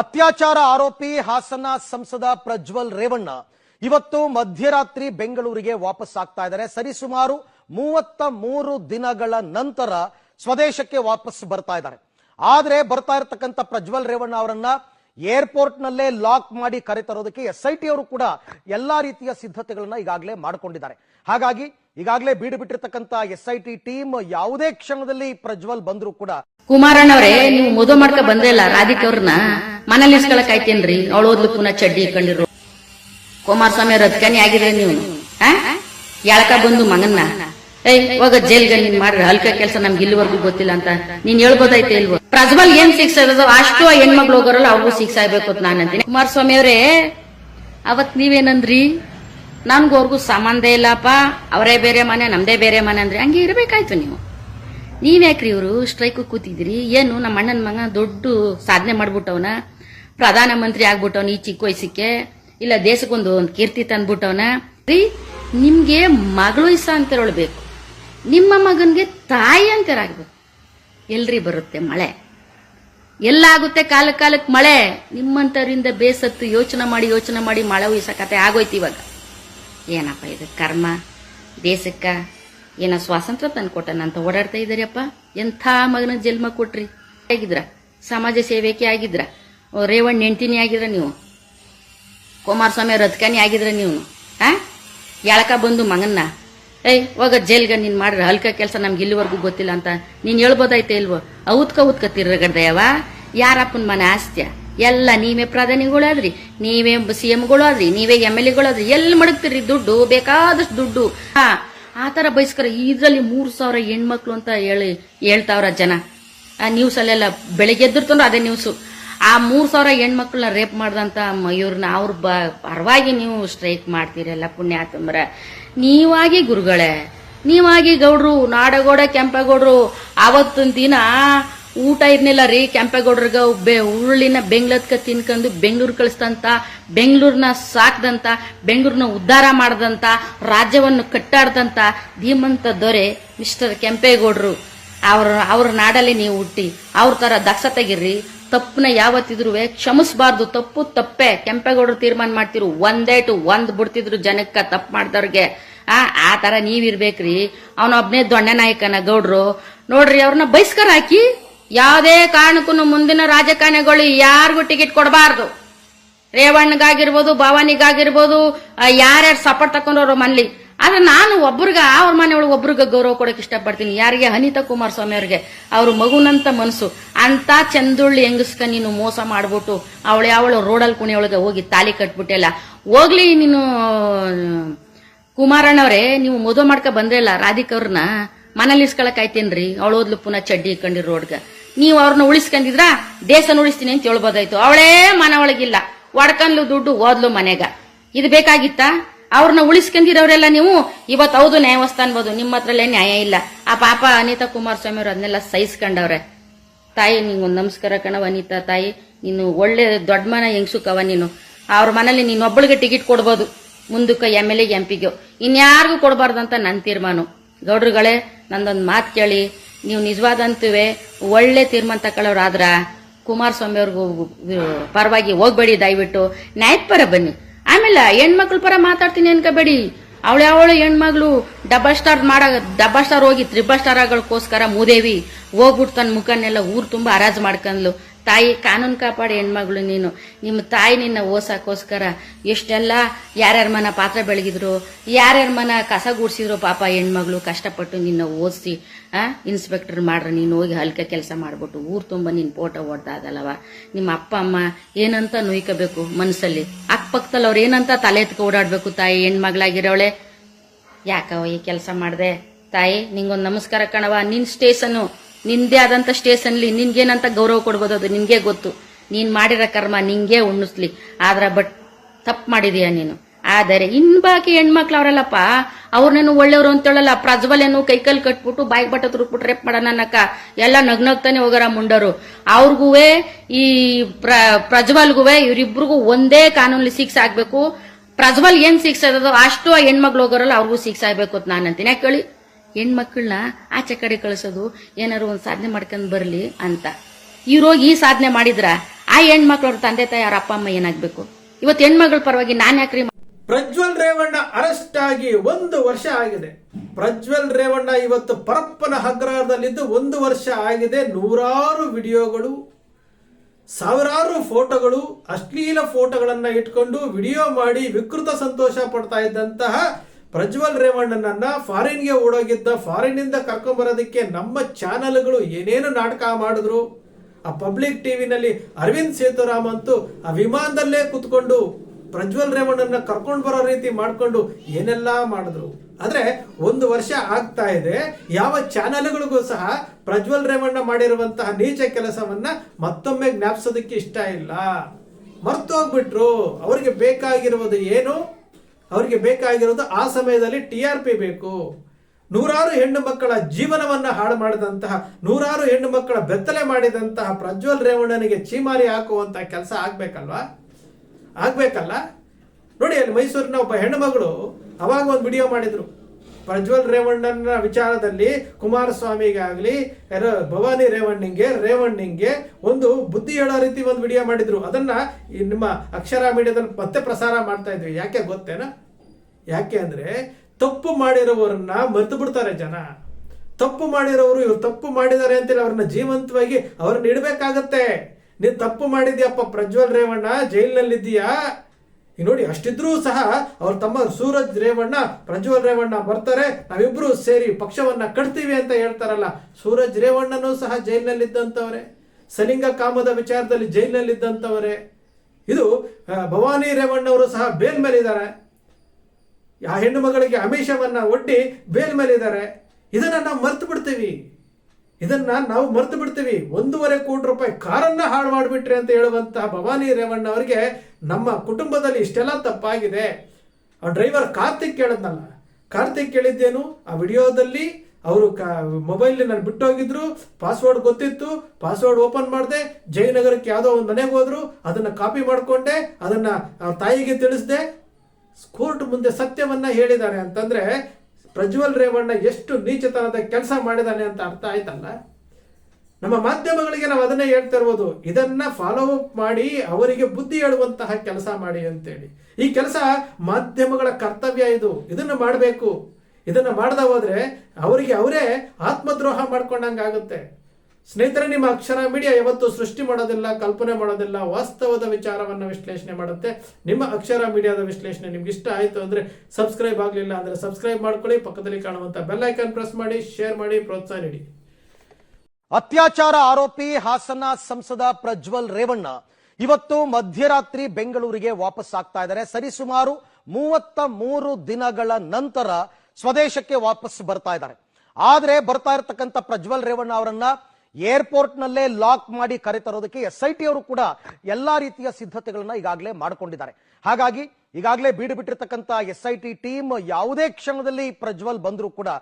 ಅತ್ಯಾಚಾರ ಆರೋಪಿ ಹಾಸನ ಸಂಸದ ಪ್ರಜ್ವಲ್ ರೇವಣ್ಣ ಇವತ್ತು ಮಧ್ಯರಾತ್ರಿ ಬೆಂಗಳೂರಿಗೆ ವಾಪಸ್ ಆಗ್ತಾ ಇದ್ದಾರೆ. ಸರಿಸುಮಾರು ಮೂವತ್ತ ಮೂರು ದಿನಗಳ ನಂತರ ಸ್ವದೇಶಕ್ಕೆ ವಾಪಸ್ ಬರ್ತಾ ಇದ್ದಾರೆ. ಆದ್ರೆ ಬರ್ತಾ ಇರತಕ್ಕಂತ ಪ್ರಜ್ವಲ್ ರೇವಣ್ಣ ಅವರನ್ನ ಏರ್ಪೋರ್ಟ್ ನಲ್ಲೇ ಲಾಕ್ ಮಾಡಿ ಕರೆತರೋದಕ್ಕೆ ಎಸ್ ಐ ಅವರು ಕೂಡ ಎಲ್ಲಾ ರೀತಿಯ ಸಿದ್ಧತೆಗಳನ್ನ ಈಗಾಗಲೇ ಮಾಡಿಕೊಂಡಿದ್ದಾರೆ. ಹಾಗಾಗಿ ಈಗಾಗಲೇ ಬೀಡು ಬಿಟ್ಟಿರ್ತಕ್ಕಂತ ಎಸ್ ಐ ಟಿ ಟೀಮ್ ಯಾವುದೇ ಕ್ಷಣದಲ್ಲಿ ಪ್ರಜ್ವಲ್ ಬಂದರೂ ಕೂಡ ಕುಮಾರಣ್ಣವರೇ ನೀವು ಮದುವೆ ಮಾಡ್ಕ ಬಂದ್ರಲ್ಲ ರಾಧಿಕ ಅವ್ರನ್ನ? ಮನೇಲಿ ಇಸ್ಕೊಳಕ್ ಆಯ್ತೇನ್ರಿ ಅವಳು ಓದ್ಲು ಪುನಃ ಚಡ್ಡಿ ಇಟ್ಕೊಂಡಿರು. ಕುಮಾರಸ್ವಾಮಿ ಅವ್ರ ಅದ್ಕನಿ ಆಗಿದ್ರೆ ನೀವು? ಎಳಕ ಬಂದು ಮಗನ್ನ? ಏಯ್, ಹೋಗ, ಜೈಲ್ಗೆ ನೀನ್ ಮಾಡ್ರಿ ಹಲ್ಕ ಕೆಲಸ ನಮ್ಗೆ ಇಲ್ಲಿವರೆಗೂ ಗೊತ್ತಿಲ್ಲ ಅಂತ. ನೀನ್ ಹೇಳ್ಬೋದೈತೆ ಇಲ್ವೋ? ಪ್ರಜ್ವಲ್ ಏನ್ ಸಿಕ್ಸ್ ಅಷ್ಟು ಹೆಣ್ಮಕ್ಳು ಹೋಗೋರಲ್ಲ, ಅವ್ರಿಗೂ ಸಿಕ್ಸ್ ಆಗ್ಬೇಕು ಅಂತ ನಾನು ಅಂತೀನಿ. ಕುಮಾರಸ್ವಾಮಿ ಅವರೇ, ಅವತ್ ನೀವೇನಂದ್ರಿ? ನನ್ಗೂ ಅವ್ರಿಗೂ ಸಂಬಂಧ ಇಲ್ಲಪ್ಪ. ಅವರೇ ಬೇರೆ ಮನೆ, ನಮ್ದೇ ಬೇರೆ ಮನೆ ಅಂದ್ರೆ ಹಂಗೆ ಇರಬೇಕಾಯ್ತು ನೀವು. ನೀವ್ಯಾಕ್ರಿ ಇವರು? ಸ್ಟ್ರೈಕ್ ಕೂತಿದ್ರಿ. ಏನು? ನಮ್ಮ ಅಣ್ಣನ ಮಗ ದೊಡ್ಡ ಸಾಧನೆ ಮಾಡ್ಬಿಟ್ಟವನ. ಪ್ರಧಾನ ಮಂತ್ರಿ ಆಗ್ಬಿಟ್ಟವನ ಈ ಚಿಕ್ಕ ವಯಸ್ಸಿಗೆ. ಇಲ್ಲ, ದೇಶಕ್ಕೊಂದು ಒಂದು ಕೀರ್ತಿ ತಂದ್ಬಿಟ್ಟವನ. ರೀ, ನಿಮ್ಗೆ ಮಗಳು ಇಸ ಅಂತಿರೊಳ್ಬೇಕು ನಿಮ್ಮ ಮಗನ್ಗೆ ತಾಯಿ ಅಂತರಾಗ್ಬೇಕು ಎಲ್ರಿ ಬರುತ್ತೆ ಮಳೆ. ಎಲ್ಲಾಗುತ್ತೆ ಕಾಲ ಕಾಲಕ್ಕೆ ಮಳೆ. ನಿಮ್ಮಂತರಿಂದ ಬೇಸತ್ತು ಯೋಚನೆ ಮಾಡಿ ಯೋಚನೆ ಮಾಡಿ ಮಳೆ ಉಯ್ಸಕತೆ ಆಗೋಯ್ತು ಇವಾಗ. ಏನಪ್ಪ ಇದು ಕರ್ಮ, ದೇಶಕ್ಕ, ಏನ ಸ್ವಾತಂತ್ರ್ಯ ತಂದು ಅಂತ ಓಡಾಡ್ತಾ ಇದ್ದೀರಪ್ಪ ಎಂಥ ಮಗನ ಜನ್ಮ ಕೊಟ್ರಿ? ಆಗಿದ್ರ ಸಮಾಜ ಸೇವೆಕೆ ಆಗಿದ್ರ? ರೇವಣ್ಣ ಹೆಂಡ್ತಿನಿ ಆಗಿದ್ರ ನೀವು? ಕುಮಾರಸ್ವಾಮಿ ರಥಕಾನಿ ಆಗಿದ್ರ ನೀವು? ಆ? ಎಳಕ ಬಂದು ಮಗನ್ನ? ಏಯ್, ಹೋಗ ಜೈಲ್ಗೆ ನೀನ್ ಮಾಡ್ರ ಹಲ್ಕ ಕೆಲಸ ನಮ್ಗೆ ಇಲ್ಲಿವರೆಗೂ ಗೊತ್ತಿಲ್ಲ ಅಂತ ನೀನ್ ಹೇಳ್ಬೋದಾಯ್ತ ಇಲ್ವೋ? ಔತ್ಕ ಔತ್ಕ ತಿರ್ಗಡ್ದಯವ ಯಾರಪ್ಪನ ಮನೆ ಆಸ್ತ್ಯ? ಎಲ್ಲ ನೀವೇ ಪ್ರಧಾನಿಗಳಾದ್ರಿ, ನೀವೇ ಸಿ ಎಂಗಳಾದ್ರಿ ನೀವೇ ಎಂ ಎಲ್ ಎಗಳಾದ್ರಿ, ಎಲ್ಲಿ ಮಡಗ್ತೀರಿ ದುಡ್ಡು, ಬೇಕಾದಷ್ಟು ದುಡ್ಡು. ಹಾ, ಆ ತರ ಬಯಸ್ಕರ, ಇದ್ರಲ್ಲಿ ಮೂರು ಸಾವಿರ ಹೆಣ್ಮಕ್ಳು ಅಂತ ಹೇಳಿ ಹೇಳ್ತಾವ್ರ ಜನ. ಆ ನ್ಯೂಸ್ ಅಲ್ಲೆಲ್ಲ ಬೆಳಿಗ್ಗೆ ಎದ್ದಿರ್ತಂದ್ರೆ ಅದೇ ನ್ಯೂಸು ಆ ಮೂರು ಸಾವಿರ ಹೆಣ್ಮಕ್ಳನ್ನ ರೇಪ್ ಮಾಡ್ದಂತ ಇವ್ರನ್ನ ಅವ್ರ ಪರವಾಗಿ ನೀವು ಸ್ಟ್ರೈಕ್ ಮಾಡ್ತೀರಲ್ಲ ಪುಣ್ಯಾತಂಬ್ರ ನೀವಾಗಿ ಗುರುಗಳೇ, ನೀವಾಗಿ ಗೌಡ್ರು, ನಾಡಗೌಡ ಕೆಂಪೇಗೌಡ್ರು, ಅವತ್ತಿನ ದಿನ ಊಟ ಇರ್ನಿಲ್ಲ ರೀ ಕೆಂಪೇಗೌಡರ್ಗ, ಬೆ ಉರುಳಿನ ಬೆಂಗ್ಳದ್ಕ ತಿನ್ಕೊಂಡು ಬೆಂಗಳೂರು ಕಳಿಸ್ದಂತ ಬೆಂಗಳೂರನ್ನ ಸಾಕ್ದಂತ ಬೆಂಗಳೂರನ್ನ ಉದ್ಧಾರ ಮಾಡ್ದಂತ, ರಾಜ್ಯವನ್ನು ಕಟ್ಟಾಡ್ದಂತ ಧೀಮಂತ ದೊರೆ ಮಿಸ್ಟರ್ ಕೆಂಪೇಗೌಡ್ರು. ಅವ್ರ ಅವ್ರ ನಾಡಲ್ಲಿ ನೀವು ಹುಟ್ಟಿ, ಅವ್ರ ತರ ದಕ್ಷತೆಗಿರ್ರಿ ತಪ್ಪನ ಯಾವತ್ತಿದ್ರು ಕ್ಷಮಿಸಬಾರ್ದು, ತಪ್ಪು ತಪ್ಪೆ. ಕೆಂಪೇಗೌಡರು ತೀರ್ಮಾನ ಮಾಡ್ತಿರು ಒಂದೇಟು ಒಂದ್ ಬಿಡ್ತಿದ್ರು ಜನಕ್ಕ ತಪ್ಪು ಮಾಡ್ದವ್ರಿಗೆ. ಆ ಆ ತರ ನೀವಿರ್ಬೇಕ್ರಿ. ಅವನೊಬ್ನೇ ದೊಣ್ಣೆ ನಾಯಕನ ಗೌಡ್ರು. ನೋಡ್ರಿ ಅವ್ರನ್ನ ಬಹಿಷ್ಕಾರ ಹಾಕಿ. ಯಾವುದೇ ಕಾರಣಕ್ಕೂ ಮುಂದಿನ ರಾಜಕಾರಣಿಗಳು ಯಾರಿಗೂ ಟಿಕೆಟ್ ಕೊಡಬಾರ್ದು. ರೇವಣ್ಣಗಾಗಿರ್ಬೋದು, ಭವಾನಿಗಾಗಿರ್ಬೋದು ಯಾರ್ಯಾರು ಸಪೋರ್ಟ್ ತಕೊಂಡವ್ರು ಮನ್ಲಿ. ಆದ್ರೆ ನಾನು ಒಬ್ರಿಗ ಅವ್ರ ಮನೆಯೊಳಗೆ ಒಬ್ರಿಗೆ ಗೌರವ ಕೊಡಕ್ ಇಷ್ಟಪಡ್ತೀನಿ. ಯಾರಿಗೆ? ಅನಿತಾ ಕುಮಾರಸ್ವಾಮಿ ಅವ್ರಿಗೆ. ಅವ್ರ ಮಗುನಂತ ಮನಸ್ಸು. ಅಂತ ಚಂದುಳ್ಳಿ ಹೆಂಗಸ್ಕ ನೀನು ಮೋಸ ಮಾಡ್ಬಿಟ್ಟು, ಅವಳು ಯಾವಳು ರೋಡಲ್ಲಿ ಕುಣಿಯೊಳಗೆ ಹೋಗಿ ತಾಲಿ ಕಟ್ಬಿಟ್ಟೆಲ್ಲ. ಹೋಗ್ಲಿ ನೀನು, ಕುಮಾರಣ್ಣವ್ರೆ, ನೀವು ಮದುವೆ ಮಾಡ್ಕೊ ಬಂದ್ರಲ್ಲ ರಾಧಿಕವ್ರನ್ನ ಮನೇಲಿ ಇಸ್ಕೊಳಕ್ ಆಯ್ತೇನ್ರಿ? ಅವಳು ಓದ್ಲು ಪುನಃ ಚಡ್ಡಿ ಇಕ್ಕಂಡಿ ರೋಡ್ಗ ನೀವು ಅವ್ರನ್ನ ಉಳಿಸ್ಕೊಂಡಿದ್ರ? ದೇಶನ ಉಳಿಸ್ತೀನಿ ಅಂತ ಹೇಳ್ಬೋದಾಯ್ತು. ಅವಳೇ ಮನ ಒಳಗಿಲ್ಲ ಒಡ್ಕನ್ಲು ದುಡ್ಡು, ಓದ್ಲು ಮನೆಗ. ಇದು ಬೇಕಾಗಿತ್ತಾ? ಅವ್ರನ್ನ ಉಳಿಸ್ಕೊಂಡಿರೋರೆಲ್ಲ ನೀವು ಇವತ್ತು ಹೌದು ನ್ಯಾಯವಸ್ಥ ಅನ್ಬೋದು. ನಿಮ್ಮ ಹತ್ರಲ್ಲೇ ನ್ಯಾಯ ಇಲ್ಲ. ಆ ಪಾಪ ಅನಿತಾ ಕುಮಾರಸ್ವಾಮಿ ಅವ್ರು ಅದನ್ನೆಲ್ಲ ಸಹಿಸ್ಕೊಂಡವ್ರೆ. ತಾಯಿ ನಿಂಗೊಂದು ನಮಸ್ಕಾರ ಕಣವ ಅನಿತಾ ತಾಯಿ. ನೀನು ಒಳ್ಳೆ ದೊಡ್ಡ ಮನ ಹೆಂಗ್ಸುಕವ ನೀನು. ಅವ್ರ ಮನೇಲಿ ನೀನು ಒಬ್ಬಳಿಗೆ ಟಿಕೆಟ್ ಕೊಡ್ಬೋದು. ಮುಂದಕ್ಕೆ ಎಂ ಎಲ್ ಎ ಎಂಪಿಗೆ ಇನ್ಯಾರಿಗೂ ಕೊಡಬಾರ್ದಂತ ನನ್ನ ತೀರ್ಮಾನ. ಗೌಡ್ರುಗಳೇ, ನಂದೊಂದು ಮಾತು ಕೇಳಿ. ನೀವು ನಿಜವಾದಂತುವೆ ಒಳ್ಳೆ ತೀರ್ಮಾನ ತಗೊಳ್ಳೋರಾದ್ರ ಕುಮಾರಸ್ವಾಮಿ ಅವ್ರಿಗೂ ಪರವಾಗಿ ಹೋಗ್ಬೇಡಿ, ದಯವಿಟ್ಟು ನ್ಯಾಯದ ಪರ ಬನ್ನಿ. ಆಮೇಲೆ ಹೆಣ್ಮಕ್ಳ ಪರ ಮಾತಾಡ್ತೀನಿ ಅನ್ಕೋಬೇಡಿ. ಅವಳು ಯಾವಳು ಹೆಣ್ಮಗಳು ಡಬಲ್ ಸ್ಟಾರ್ ಮಾಡ ಡಬಲ್ ಸ್ಟಾರ್ ಹೋಗಿ ತ್ರಿಬಲ್ ಸ್ಟಾರ್ ಆಗೋಕ್ಕೋಸ್ಕರ ಮೂದೇವಿ ಹೋಗ್ಬಿಟ್ಟು ತನ್ನ ಮುಖನ್ನೆಲ್ಲ ಊರು ತುಂಬಾ ಹರಾಜು ಮಾಡ್ಕೊಂಡ್ಲು. ತಾಯಿ ಕಾನೂನು ಕಾಪಾಡಿ ಹೆಣ್ಮಗಳು ನೀನು. ನಿಮ್ಮ ತಾಯಿ ನಿನ್ನ ಓಸಕ್ಕೋಸ್ಕರ ಎಷ್ಟೆಲ್ಲ ಯಾರ್ಯಾರ ಮನ ಪಾತ್ರ ಬೆಳಗಿದ್ರು, ಯಾರ್ಯಾರ ಮನ ಕಸ ಗುಡ್ಸಿದ್ರು ಪಾಪ ಹೆಣ್ಮಗಳು ಕಷ್ಟಪಟ್ಟು ನಿನ್ನ ಓದಿಸಿ ಇನ್ಸ್ಪೆಕ್ಟರ್ ಮಾಡ್ರ. ನೀನು ಹೋಗಿ ಹಲ್ಕ ಕೆಲಸ ಮಾಡ್ಬಿಟ್ಟು ಊರು ತುಂಬ ನಿನ್ನ ಫೋಟೋ ಹೊಡ್ದಾದಲ್ಲವ ನಿಮ್ಮ ಅಪ್ಪ, ಅಮ್ಮ ಏನಂತ ನೋಯ್ಕೋಬೇಕು ಮನಸ್ಸಲ್ಲಿ ಅಕ್ಕಪಕ್ಕದಲ್ಲಿ ಅವ್ರು ಏನಂತ ತಲೆ ಎತ್ಕೊ ಓಡಾಡಬೇಕು ತಾಯಿ, ಹೆಣ್ಮಗಳಾಗಿರೋಳೆ? ಯಾಕವ ಈ ಕೆಲಸ ಮಾಡಿದೆ? ತಾಯಿ, ನಿಂಗೊಂದು ನಮಸ್ಕಾರ ಕಣವ ನಿನ್ ಸ್ಟೇಷನ್ನು ನಿಂದೇ ಆದಂತ ಸ್ಟೇಷನ್ಲಿ ನಿನ್ಗೇನಂತ ಗೌರವ ಕೊಡ್ಬೋದು ಅದು ನಿನ್ಗೆ ಗೊತ್ತು. ನೀನ್ ಮಾಡಿರೋ ಕರ್ಮ ನಿಂಗೆ ಉಣ್ಣಿಸ್ಲಿ. ಆದ್ರ ಬಟ್ ತಪ್ಪು ಮಾಡಿದೀಯ ನೀನು. ಆದರೆ ಇನ್ ಬಾಕಿ ಹೆಣ್ಮಕ್ಳು ಅವರಲ್ಲಪ್ಪ, ಅವ್ರನ್ನೇನು ಒಳ್ಳೆಯವರು ಅಂತೇಳಲ್ಲ ಪ್ರಜ್ವಲೇನು ಕೈಕಲ್ ಕಟ್ಬಿಟ್ಟು, ಬಾಯಿ ಬಟ್ಟೆ ತುರುಕ್ಬಿಟ್ಟು ರೇಪ್ ಮಾಡೋಣ ಅನ್ನಕ್ಕ. ಎಲ್ಲ ನಗ್ನಗ್ತಾನೆ ಹೋಗರ ಮುಂಡರು. ಅವ್ರಿಗೂ ಈ ಪ್ರ, ಪ್ರಜ್ವಲ್ಗುವೆ ಇವರಿಬ್ರಿಗೂ ಒಂದೇ ಕಾನೂನಲ್ಲಿ ಸಿಕ್ಸ್ ಆಗ್ಬೇಕು. ಪ್ರಜ್ವಲ್ ಏನ್ ಸಿಕ್ಸ್ ಇರೋದು ಅಷ್ಟು ಆ ಹೆಣ್ಮಕ್ಳು ಹೋಗೋರಲ್ಲ ಅವ್ರಿಗೂ ಸಿಕ್ಸ್ ಆಗ್ಬೇಕು ಅಂತ ನಾನು ಅಂತೀನಿ. ಯಾಕೆ ಹೇಳಿ? ಹೆಣ್ಮಕ್ಳನ್ನ ಆಚೆ ಕಡೆ ಕಳಿಸೋದು, ಏನಾರು ಒಂದು ಸಾಧನೆ ಮಾಡ್ಕೊಂಡು ಬರಲಿ ಅಂತ. ಇವ್ರೋಗಿ ಈ ಸಾಧನೆ ಮಾಡಿದ್ರ, ಆ ಹೆಣ್ಮಕ್ಳವ್ರ ತಂದೆ ತಾಯಿ ಅವ್ರ ಅಪ್ಪ ಅಮ್ಮ ಏನಾಗ್ಬೇಕು? ಇವತ್ತು ಹೆಣ್ಮಗಳ ಪರವಾಗಿ ನಾನು ಯಾಕ್ರಿ ಪ್ರಜ್ವಲ್ ರೇವಣ್ಣ ಅರೆಸ್ಟ್ ಆಗಿ ಒಂದು ವರ್ಷ ಆಗಿದೆ. ಪ್ರಜ್ವಲ್ ರೇವಣ್ಣ ಇವತ್ತು ಪರಪ್ಪನ ಹಗ್ರಹದಲ್ಲಿದ್ದು ಒಂದು ವರ್ಷ ಆಗಿದೆ. ನೂರಾರು ವಿಡಿಯೋಗಳು, ಸಾವಿರಾರು ಫೋಟೋಗಳು, ಅಶ್ಲೀಲ ಫೋಟೋಗಳನ್ನು ಇಟ್ಕೊಂಡು ವಿಡಿಯೋ ಮಾಡಿ ವಿಕೃತ ಸಂತೋಷ ಪಡ್ತಾ ಇದ್ದಂತಹ ಪ್ರಜ್ವಲ್ ರೇವಣ್ಣನನ್ನ ಫಾರಿನ್ಗೆ ಓಡೋಗಿದ್ದ ಫಾರಿನ್ನಿಂದ ಕರ್ಕೊಂಬರೋದಕ್ಕೆ ನಮ್ಮ ಚಾನೆಲ್ಗಳು ಏನೇನು ನಾಟಕ ಮಾಡಿದ್ರು? ಆ ಪಬ್ಲಿಕ್ ಟಿವಿನಲ್ಲಿ ಅರವಿಂದ್ ಸೇತುರಾಮ್ ಅಂತೂ ಆ ವಿಮಾನದಲ್ಲೇ ಕುತ್ಕೊಂಡು ಪ್ರಜ್ವಲ್ ರೇವಣ್ಣನ ಕರ್ಕೊಂಡು ಬರೋ ರೀತಿ ಮಾಡ್ಕೊಂಡು ಏನೆಲ್ಲ ಮಾಡಿದ್ರು? ಆದ್ರೆ ಒಂದು ವರ್ಷ ಆಗ್ತಾ ಇದೆ, ಯಾವ ಚಾನೆಲ್ಗಳಿಗೂ ಸಹ ಪ್ರಜ್ವಲ್ ರೇವಣ್ಣ ಮಾಡಿರುವಂತಹ ನೀಚ ಕೆಲಸವನ್ನ ಮತ್ತೊಮ್ಮೆ ಜ್ಞಾಪಿಸೋದಕ್ಕೆ ಇಷ್ಟ ಇಲ್ಲ. ಮರ್ತೋಗ್ಬಿಟ್ರು. ಅವರಿಗೆ ಬೇಕಾಗಿರುವುದು ಏನು? ಅವರಿಗೆ ಬೇಕಾಗಿರೋದು ಆ ಸಮಯದಲ್ಲಿ ಟಿ ಆರ್ ಪಿ ಬೇಕು. ನೂರಾರು ಹೆಣ್ಣು ಮಕ್ಕಳ ಜೀವನವನ್ನ ಹಾಳು ಮಾಡಿದಂತಹ, ನೂರಾರು ಹೆಣ್ಣು ಮಕ್ಕಳ ಬೆತ್ತಲೆ ಮಾಡಿದಂತಹ ಪ್ರಜ್ವಲ್ ರೇವಣ್ಣನಿಗೆ ಚೀಮಾರಿ ಹಾಕುವಂತಹ ಕೆಲಸ ಆಗ್ಬೇಕಲ್ವಾ? ಆಗ್ಬೇಕಲ್ಲ? ನೋಡಿ, ಅಲ್ಲಿ ಮೈಸೂರಿನ ಒಬ್ಬ ಹೆಣ್ಣು ಮಗಳು ಅವಾಗ ಒಂದು ವಿಡಿಯೋ ಮಾಡಿದ್ರು. ಪ್ರಜ್ವಲ್ ರೇವಣ್ಣನ ವಿಚಾರದಲ್ಲಿ ಕುಮಾರಸ್ವಾಮಿಗಾಗ್ಲಿ ಭವಾನಿ ರೇವಣ್ಣಂಗೆ ರೇವಣ್ಣಂಗೆ ಒಂದು ಬುದ್ಧಿ ಹೇಳೋ ರೀತಿ ಒಂದು ವಿಡಿಯೋ ಮಾಡಿದ್ರು. ಅದನ್ನ ನಿಮ್ಮ ಅಕ್ಷರ ಮೀಡಿಯಾದಲ್ಲಿ ಮತ್ತೆ ಪ್ರಸಾರ ಮಾಡ್ತಾ ಇದ್ವಿ. ಯಾಕೆ ಗೊತ್ತೇನಾ? ಯಾಕೆ ಅಂದ್ರೆ ತಪ್ಪು ಮಾಡಿರೋರನ್ನ ಮರೆತು ಬಿಡ್ತಾರೆ ಜನ. ತಪ್ಪು ಮಾಡಿರೋರು ಇವ್ರು ತಪ್ಪು ಮಾಡಿದ್ದಾರೆ ಅಂತೇಳಿ ಅವ್ರನ್ನ ಜೀವಂತವಾಗಿ ಅವ್ರನ್ನ ಇಡಬೇಕಾಗತ್ತೆ. ನೀನ್ ತಪ್ಪು ಮಾಡಿದ್ಯಪ್ಪ ಪ್ರಜ್ವಲ್ ರೇವಣ್ಣ, ಜೈಲಿನಲ್ಲಿದ್ದೀಯಾ? ಈಗ ನೋಡಿ ಅಷ್ಟಿದ್ರೂ ಸಹ ಅವ್ರ ತಮ್ಮ ಸೂರಜ್ ರೇವಣ್ಣ, ಪ್ರಜ್ವಲ್ ರೇವಣ್ಣ ಬರ್ತಾರೆ. ನಾವಿಬ್ರು ಸೇರಿ ಪಕ್ಷವನ್ನ ಕಟ್ತೀವಿ ಅಂತ ಹೇಳ್ತಾರಲ್ಲ. ಸೂರಜ್ ರೇವಣ್ಣನೂ ಸಹ ಜೈಲಿನಲ್ಲಿದ್ದಂಥವ್ರೆ. ಸಲಿಂಗ ಕಾಮದ ವಿಚಾರದಲ್ಲಿ ಜೈಲಿನಲ್ಲಿದ್ದಂಥವರೇ. ಇದು ಭವಾನಿ ರೇವಣ್ಣವರು ಸಹ ಬೇಲ್ ಮೇಲಿದ್ದಾರೆ. ಆ ಹೆಣ್ಣು ಮಗಳಿಗೆ ಅಮಿಷವನ್ನ ಒಡ್ಡಿ ಬೇಲ್ ಮೇಲಿದ್ದಾರೆ. ಇದನ್ನ ನಾವು ಮರ್ತು ಬಿಡ್ತೀವಿ ಇದನ್ನ ನಾವು ಮರ್ತು ಬಿಡ್ತೀವಿ. ಒಂದೂವರೆ ಕೋಟಿ ರೂಪಾಯಿ ಕಾರನ್ನ ಹಾಳು ಮಾಡಿಬಿಟ್ರಿ ಅಂತ ಹೇಳುವಂತಹ ಭವಾನಿ ರೇವಣ್ಣ ಅವರಿಗೆ ನಮ್ಮ ಕುಟುಂಬದಲ್ಲಿ ಇಷ್ಟೆಲ್ಲ ತಪ್ಪಾಗಿದೆ. ಆ ಡ್ರೈವರ್ ಕಾರ್ತಿಕ್ ಕೇಳಿದ್ನಲ್ಲ. ಕಾರ್ತಿಕ್ ಕೇಳಿದ್ದೇನು? ಆ ವಿಡಿಯೋದಲ್ಲಿ ಅವರು ಮೊಬೈಲ್ ನಾನು ಬಿಟ್ಟು ಹೋಗಿದ್ರು ಪಾಸ್ವರ್ಡ್ ಗೊತ್ತಿತ್ತು, ಪಾಸ್ವರ್ಡ್ ಓಪನ್ ಮಾಡಿದೆ, ಜಯನಗರಕ್ಕೆ ಯಾವುದೋ ಒಂದು ಮನೆಗೆ ಹೋದ್ರು, ಅದನ್ನ ಕಾಪಿ ಮಾಡಿಕೊಂಡೆ, ಅದನ್ನ ತಾಯಿಗೆ ತಿಳಿಸ್ದೆ. ಕೋರ್ಟ್ ಮುಂದೆ ಸತ್ಯವನ್ನ ಹೇಳಿದ್ದಾರೆ ಅಂತಂದ್ರೆ ಪ್ರಜ್ವಲ್ ರೇವಣ್ಣ ಎಷ್ಟು ನೀಚತನದ ಕೆಲಸ ಮಾಡಿದಾನೆ ಅಂತ ಅರ್ಥ ಆಯ್ತಲ್ಲ? ನಮ್ಮ ಮಾಧ್ಯಮಗಳಿಗೆ ನಾವು ಅದನ್ನೇ ಹೇಳ್ತಾ ಇರ್ಬೋದು. ಇದನ್ನ ಫಾಲೋ ಅಪ್ ಮಾಡಿ ಅವರಿಗೆ ಬುದ್ಧಿ ಹೇಳುವಂತಹ ಕೆಲಸ ಮಾಡಿ ಅಂತೇಳಿ. ಈ ಕೆಲಸ ಮಾಧ್ಯಮಗಳ ಕರ್ತವ್ಯ ಇದು. ಇದನ್ನು ಮಾಡಬೇಕು. ಇದನ್ನು ಮಾಡದ ಹೋದ್ರೆ ಅವರಿಗೆ ಅವರೇ ಆತ್ಮದ್ರೋಹ ಮಾಡ್ಕೊಂಡಂಗಾಗುತ್ತೆ. ಸ್ನೇಹಿತರೆ, ನಿಮ್ಮ ಅಕ್ಷರ ಮೀಡಿಯಾ ಯಾವತ್ತು ಸೃಷ್ಟಿ ಮಾಡೋದಿಲ್ಲ, ಕಲ್ಪನೆ ಮಾಡೋದಿಲ್ಲ, ವಾಸ್ತವದ ವಿಚಾರವನ್ನು ವಿಶ್ಲೇಷಣೆ ಮಾಡುತ್ತೆ. ನಿಮ್ಮ ಅಕ್ಷರ ಮೀಡಿಯಾದ ವಿಶ್ಲೇಷಣೆ ನಿಮ್ಗೆ ಇಷ್ಟ ಆಯ್ತು ಅಂದ್ರೆ ಸಬ್ಸ್ಕ್ರೈಬ್ ಆಗಲಿಲ್ಲ ಅಂದ್ರೆ ಸಬ್ಸ್ಕ್ರೈಬ್ ಮಾಡ್ಕೊಳ್ಳಿ. ಪಕ್ಕದಲ್ಲಿ ಕಾಣುವಂತ ಬೆಲ್ ಐಕಾನ್ ಪ್ರೆಸ್ ಮಾಡಿ, ಶೇರ್ ಮಾಡಿ, ಪ್ರೋತ್ಸಾಹ ನೀಡಿ. ಅತ್ಯಾಚಾರ ಆರೋಪಿ ಹಾಸನ ಸಂಸದ ಪ್ರಜ್ವಲ್ ರೇವಣ್ಣ ಇವತ್ತು ಮಧ್ಯರಾತ್ರಿ ಬೆಂಗಳೂರಿಗೆ ವಾಪಸ್ ಆಗ್ತಾ ಇದ್ದಾರೆ. ಸರಿಸುಮಾರು ಮೂವತ್ತ ಮೂರು ದಿನಗಳ ನಂತರ ಸ್ವದೇಶಕ್ಕೆ ವಾಪಸ್ ಬರ್ತಾ ಇದ್ದಾರೆ. ಆದರೆ ಬರ್ತಾ ಇರತಕ್ಕಂಥ ಪ್ರಜ್ವಲ್ ರೇವಣ್ಣ ಅವರನ್ನ ಏರ್ಪೋರ್ಟ್ ನಲ್ಲೇ ಲಾಕ್ ಮಾಡಿ ಕರೆತರೋದಕ್ಕೆ ಎಸ್ ಐ ಟಿ ಅವರು ಕೂಡ ಎಲ್ಲಾ ರೀತಿಯ ಸಿದ್ಧತೆಗಳನ್ನ ಈಗಾಗಲೇ ಮಾಡಿಕೊಂಡಿದ್ದಾರೆ. ಹಾಗಾಗಿ ಈಗಾಗಲೇ ಬೀಡು ಬಿಟ್ಟಿರ್ತಕ್ಕಂಥ ಎಸ್ ಐ ಟಿ ಟೀಮ್ ಯಾವುದೇ ಕ್ಷಣದಲ್ಲಿ ಪ್ರಜ್ವಲ್ ಬಂದರೂ ಕೂಡ